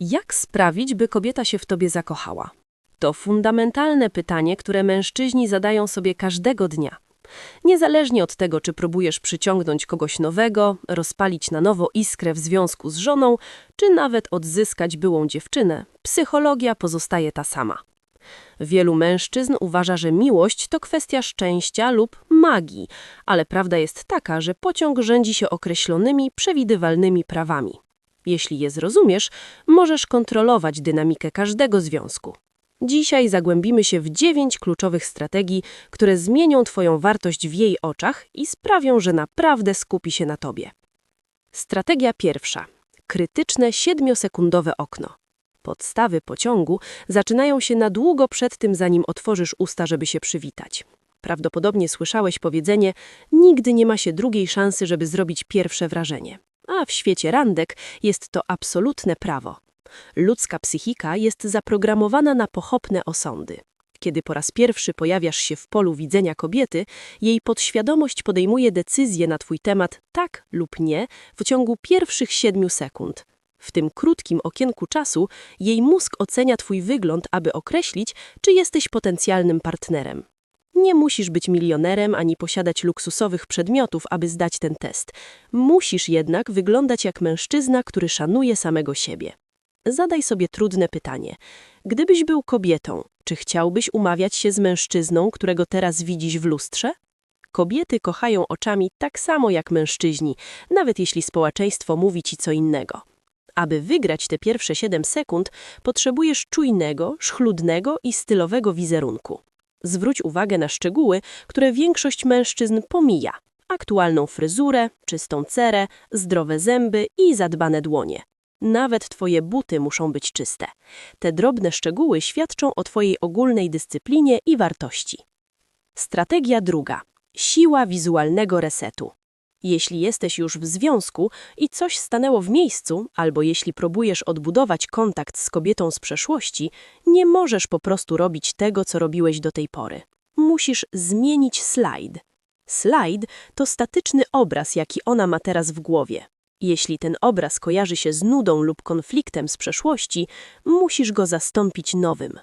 Jak sprawić, by kobieta się w tobie zakochała? To fundamentalne pytanie, które mężczyźni zadają sobie każdego dnia. Niezależnie od tego, czy próbujesz przyciągnąć kogoś nowego, rozpalić na nowo iskrę w związku z żoną, czy nawet odzyskać byłą dziewczynę, psychologia pozostaje ta sama. Wielu mężczyzn uważa, że miłość to kwestia szczęścia lub magii, ale prawda jest taka, że pociąg rządzi się określonymi, przewidywalnymi prawami. Jeśli je zrozumiesz, możesz kontrolować dynamikę każdego związku. Dzisiaj zagłębimy się w dziewięć kluczowych strategii, które zmienią Twoją wartość w jej oczach i sprawią, że naprawdę skupi się na Tobie. Strategia pierwsza. Krytyczne siedmiosekundowe okno. Podstawy pociągu zaczynają się na długo przed tym, zanim otworzysz usta, żeby się przywitać. Prawdopodobnie słyszałeś powiedzenie: Nigdy nie ma się drugiej szansy, żeby zrobić pierwsze wrażenie. A w świecie randek jest to absolutne prawo. Ludzka psychika jest zaprogramowana na pochopne osądy. Kiedy po raz pierwszy pojawiasz się w polu widzenia kobiety, jej podświadomość podejmuje decyzję na twój temat tak lub nie w ciągu pierwszych siedmiu sekund. W tym krótkim okienku czasu jej mózg ocenia twój wygląd, aby określić, czy jesteś potencjalnym partnerem. Nie musisz być milionerem ani posiadać luksusowych przedmiotów, aby zdać ten test. Musisz jednak wyglądać jak mężczyzna, który szanuje samego siebie. Zadaj sobie trudne pytanie. Gdybyś był kobietą, czy chciałbyś umawiać się z mężczyzną, którego teraz widzisz w lustrze? Kobiety kochają oczami tak samo jak mężczyźni, nawet jeśli społeczeństwo mówi ci co innego. Aby wygrać te pierwsze 7 sekund, potrzebujesz czujnego, szchludnego i stylowego wizerunku. Zwróć uwagę na szczegóły, które większość mężczyzn pomija. Aktualną fryzurę, czystą cerę, zdrowe zęby i zadbane dłonie. Nawet twoje buty muszą być czyste. Te drobne szczegóły świadczą o twojej ogólnej dyscyplinie i wartości. Strategia druga. Siła wizualnego resetu. Jeśli jesteś już w związku i coś stanęło w miejscu, albo jeśli próbujesz odbudować kontakt z kobietą z przeszłości, nie możesz po prostu robić tego, co robiłeś do tej pory. Musisz zmienić slajd. Slajd to statyczny obraz, jaki ona ma teraz w głowie. Jeśli ten obraz kojarzy się z nudą lub konfliktem z przeszłości, musisz go zastąpić nowym.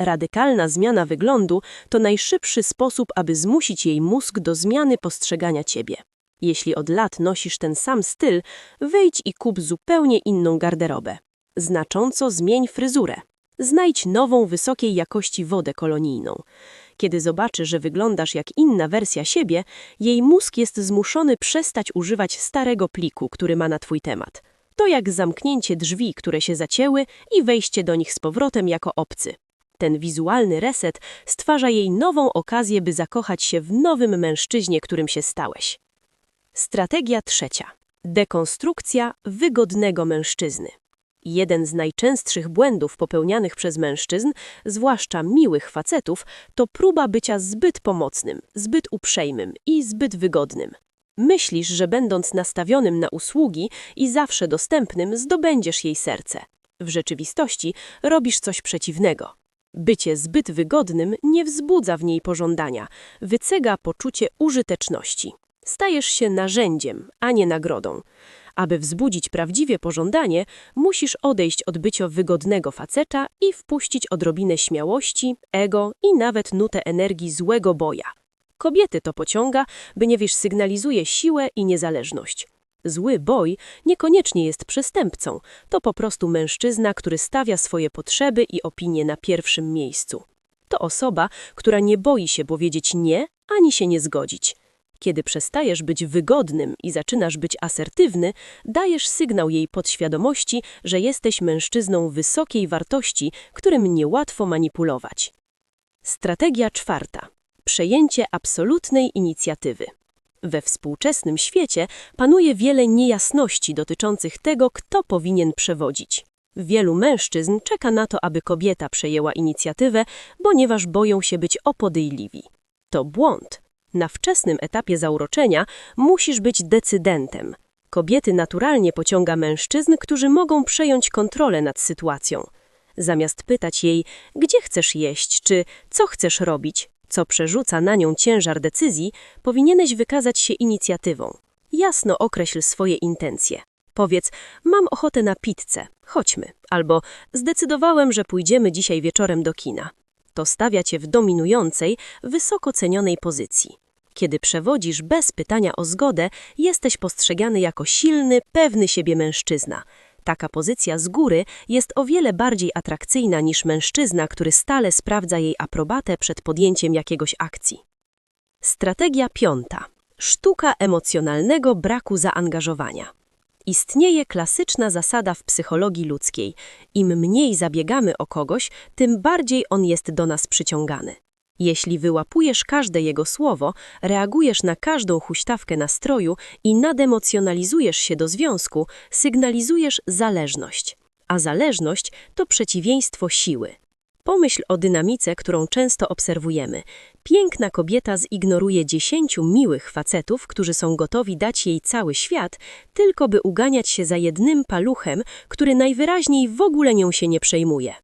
Radykalna zmiana wyglądu to najszybszy sposób, aby zmusić jej mózg do zmiany postrzegania ciebie. Jeśli od lat nosisz ten sam styl, wyjdź i kup zupełnie inną garderobę. Znacząco zmień fryzurę. Znajdź nową, wysokiej jakości wodę kolonijną. Kiedy zobaczy, że wyglądasz jak inna wersja siebie, jej mózg jest zmuszony przestać używać starego pliku, który ma na twój temat. To jak zamknięcie drzwi, które się zacięły i wejście do nich z powrotem jako obcy. Ten wizualny reset stwarza jej nową okazję, by zakochać się w nowym mężczyźnie, którym się stałeś. Strategia trzecia. Dekonstrukcja wygodnego mężczyzny. Jeden z najczęstszych błędów popełnianych przez mężczyzn, zwłaszcza miłych facetów, to próba bycia zbyt pomocnym, zbyt uprzejmym i zbyt wygodnym. Myślisz, że będąc nastawionym na usługi i zawsze dostępnym, zdobędziesz jej serce. W rzeczywistości robisz coś przeciwnego. Bycie zbyt wygodnym nie wzbudza w niej pożądania, wycega poczucie użyteczności. Stajesz się narzędziem, a nie nagrodą. Aby wzbudzić prawdziwie pożądanie, musisz odejść od bycia wygodnego faceta i wpuścić odrobinę śmiałości, ego i nawet nutę energii złego boja. Kobiety to pociąga, by nie wiesz, sygnalizuje siłę i niezależność. Zły boj niekoniecznie jest przestępcą, to po prostu mężczyzna, który stawia swoje potrzeby i opinie na pierwszym miejscu. To osoba, która nie boi się powiedzieć nie, ani się nie zgodzić. Kiedy przestajesz być wygodnym i zaczynasz być asertywny, dajesz sygnał jej podświadomości, że jesteś mężczyzną wysokiej wartości, którym niełatwo manipulować. Strategia czwarta. Przejęcie absolutnej inicjatywy. We współczesnym świecie panuje wiele niejasności dotyczących tego, kto powinien przewodzić. Wielu mężczyzn czeka na to, aby kobieta przejęła inicjatywę, ponieważ boją się być opodejliwi. To błąd. Na wczesnym etapie zauroczenia musisz być decydentem. Kobiety naturalnie pociąga mężczyzn, którzy mogą przejąć kontrolę nad sytuacją. Zamiast pytać jej, gdzie chcesz jeść, czy co chcesz robić, co przerzuca na nią ciężar decyzji, powinieneś wykazać się inicjatywą. Jasno określ swoje intencje. Powiedz, mam ochotę na pizzę, chodźmy. Albo zdecydowałem, że pójdziemy dzisiaj wieczorem do kina. To stawia cię w dominującej, wysoko cenionej pozycji. Kiedy przewodzisz bez pytania o zgodę, jesteś postrzegany jako silny, pewny siebie mężczyzna. Taka pozycja z góry jest o wiele bardziej atrakcyjna niż mężczyzna, który stale sprawdza jej aprobatę przed podjęciem jakiegoś akcji. Strategia piąta. Sztuka emocjonalnego braku zaangażowania. Istnieje klasyczna zasada w psychologii ludzkiej. Im mniej zabiegamy o kogoś, tym bardziej on jest do nas przyciągany. Jeśli wyłapujesz każde jego słowo, reagujesz na każdą huśtawkę nastroju i nademocjonalizujesz się do związku, sygnalizujesz zależność. A zależność to przeciwieństwo siły. Pomyśl o dynamice, którą często obserwujemy. Piękna kobieta zignoruje dziesięciu miłych facetów, którzy są gotowi dać jej cały świat, tylko by uganiać się za jednym paluchem, który najwyraźniej w ogóle nią się nie przejmuje.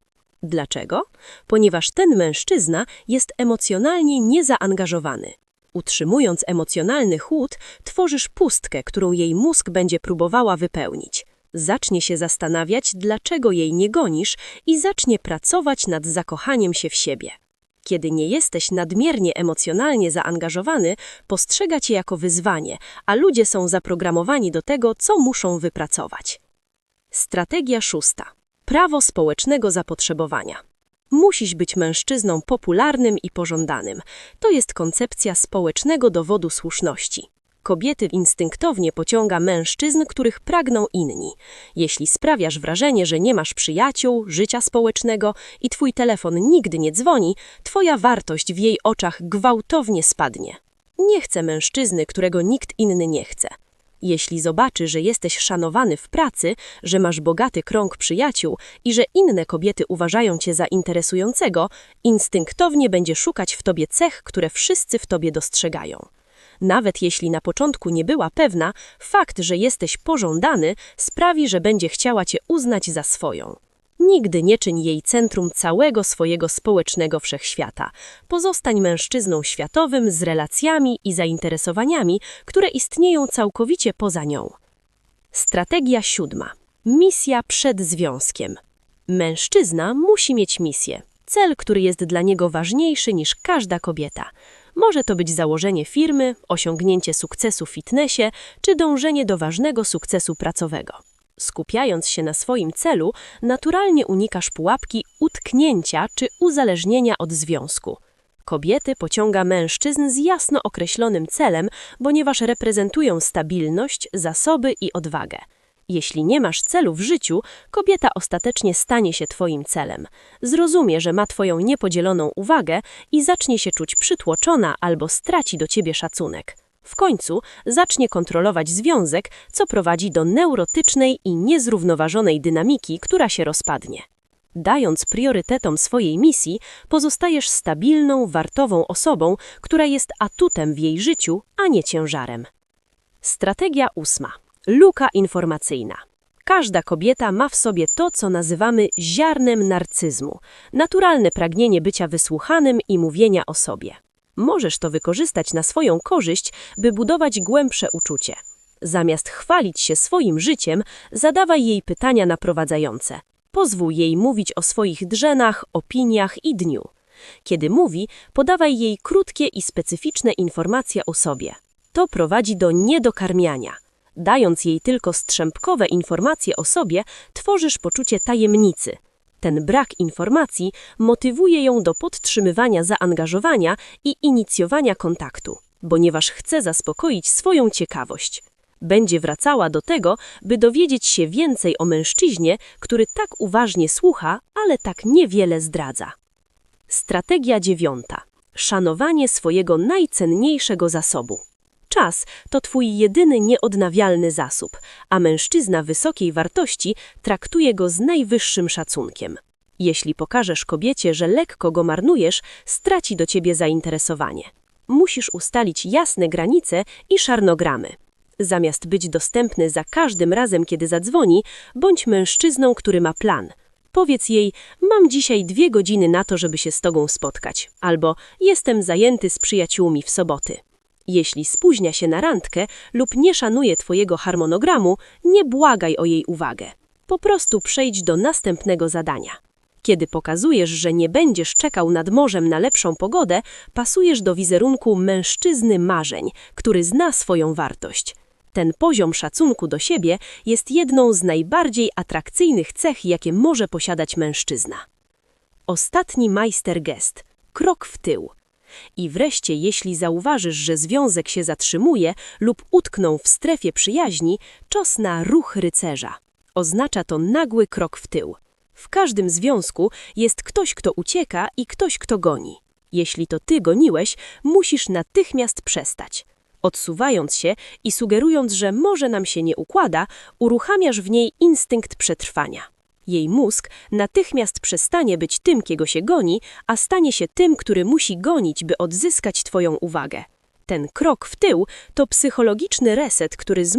Dlaczego? Ponieważ ten mężczyzna jest emocjonalnie niezaangażowany. Utrzymując emocjonalny chłód, tworzysz pustkę, którą jej mózg będzie próbowała wypełnić. Zacznie się zastanawiać, dlaczego jej nie gonisz i zacznie pracować nad zakochaniem się w siebie. Kiedy nie jesteś nadmiernie emocjonalnie zaangażowany, postrzega cię jako wyzwanie, a ludzie są zaprogramowani do tego, co muszą wypracować. Strategia szósta. Prawo społecznego zapotrzebowania. Musisz być mężczyzną popularnym i pożądanym. To jest koncepcja społecznego dowodu słuszności. Kobiety instynktownie pociąga mężczyzn, których pragną inni. Jeśli sprawiasz wrażenie, że nie masz przyjaciół, życia społecznego i twój telefon nigdy nie dzwoni, twoja wartość w jej oczach gwałtownie spadnie. Nie chce mężczyzny, którego nikt inny nie chce. Jeśli zobaczy, że jesteś szanowany w pracy, że masz bogaty krąg przyjaciół i że inne kobiety uważają cię za interesującego, instynktownie będzie szukać w tobie cech, które wszyscy w tobie dostrzegają. Nawet jeśli na początku nie była pewna, fakt, że jesteś pożądany, sprawi, że będzie chciała cię uznać za swoją. Nigdy nie czyń jej centrum całego swojego społecznego wszechświata. Pozostań mężczyzną światowym z relacjami i zainteresowaniami, które istnieją całkowicie poza nią. Strategia siódma. Misja przed związkiem. Mężczyzna musi mieć misję, cel, który jest dla niego ważniejszy niż każda kobieta. Może to być założenie firmy, osiągnięcie sukcesu w fitnessie czy dążenie do ważnego sukcesu pracowego. Skupiając się na swoim celu, naturalnie unikasz pułapki utknięcia czy uzależnienia od związku. Kobiety pociąga mężczyzn z jasno określonym celem, ponieważ reprezentują stabilność, zasoby i odwagę. Jeśli nie masz celu w życiu, kobieta ostatecznie stanie się twoim celem. Zrozumie, że ma twoją niepodzieloną uwagę i zacznie się czuć przytłoczona albo straci do ciebie szacunek. W końcu zacznie kontrolować związek, co prowadzi do neurotycznej i niezrównoważonej dynamiki, która się rozpadnie. Dając priorytetom swojej misji, pozostajesz stabilną, wartową osobą, która jest atutem w jej życiu, a nie ciężarem. Strategia ósma. Luka informacyjna. Każda kobieta ma w sobie to, co nazywamy ziarnem narcyzmu, naturalne pragnienie bycia wysłuchanym i mówienia o sobie. Możesz to wykorzystać na swoją korzyść, by budować głębsze uczucie. Zamiast chwalić się swoim życiem, zadawaj jej pytania naprowadzające. Pozwól jej mówić o swoich drzemach, opiniach i dniu. Kiedy mówi, podawaj jej krótkie i specyficzne informacje o sobie. To prowadzi do niedokarmiania. Dając jej tylko strzępkowe informacje o sobie, tworzysz poczucie tajemnicy. Ten brak informacji motywuje ją do podtrzymywania zaangażowania i inicjowania kontaktu, ponieważ chce zaspokoić swoją ciekawość. Będzie wracała do tego, by dowiedzieć się więcej o mężczyźnie, który tak uważnie słucha, ale tak niewiele zdradza. Strategia dziewiąta. Szanowanie swojego najcenniejszego zasobu. Czas to twój jedyny nieodnawialny zasób, a mężczyzna wysokiej wartości traktuje go z najwyższym szacunkiem. Jeśli pokażesz kobiecie, że lekko go marnujesz, straci do ciebie zainteresowanie. Musisz ustalić jasne granice i szarnogramy. Zamiast być dostępny za każdym razem, kiedy zadzwoni, bądź mężczyzną, który ma plan. Powiedz jej, mam dzisiaj dwie godziny na to, żeby się z tobą spotkać, albo jestem zajęty z przyjaciółmi w soboty. Jeśli spóźnia się na randkę lub nie szanuje twojego harmonogramu, nie błagaj o jej uwagę. Po prostu przejdź do następnego zadania. Kiedy pokazujesz, że nie będziesz czekał nad morzem na lepszą pogodę, pasujesz do wizerunku mężczyzny marzeń, który zna swoją wartość. Ten poziom szacunku do siebie jest jedną z najbardziej atrakcyjnych cech, jakie może posiadać mężczyzna. Ostatni majstergest. Krok w tył. I wreszcie, jeśli zauważysz, że związek się zatrzymuje lub utknął w strefie przyjaźni, czos na ruch rycerza. Oznacza to nagły krok w tył. W każdym związku jest ktoś, kto ucieka i ktoś, kto goni. Jeśli to ty goniłeś, musisz natychmiast przestać. Odsuwając się i sugerując, że może nam się nie układa, uruchamiasz w niej instynkt przetrwania. Jej mózg natychmiast przestanie być tym, kiego się goni, a stanie się tym, który musi gonić, by odzyskać twoją uwagę. Ten krok w tył to psychologiczny reset, który zmusza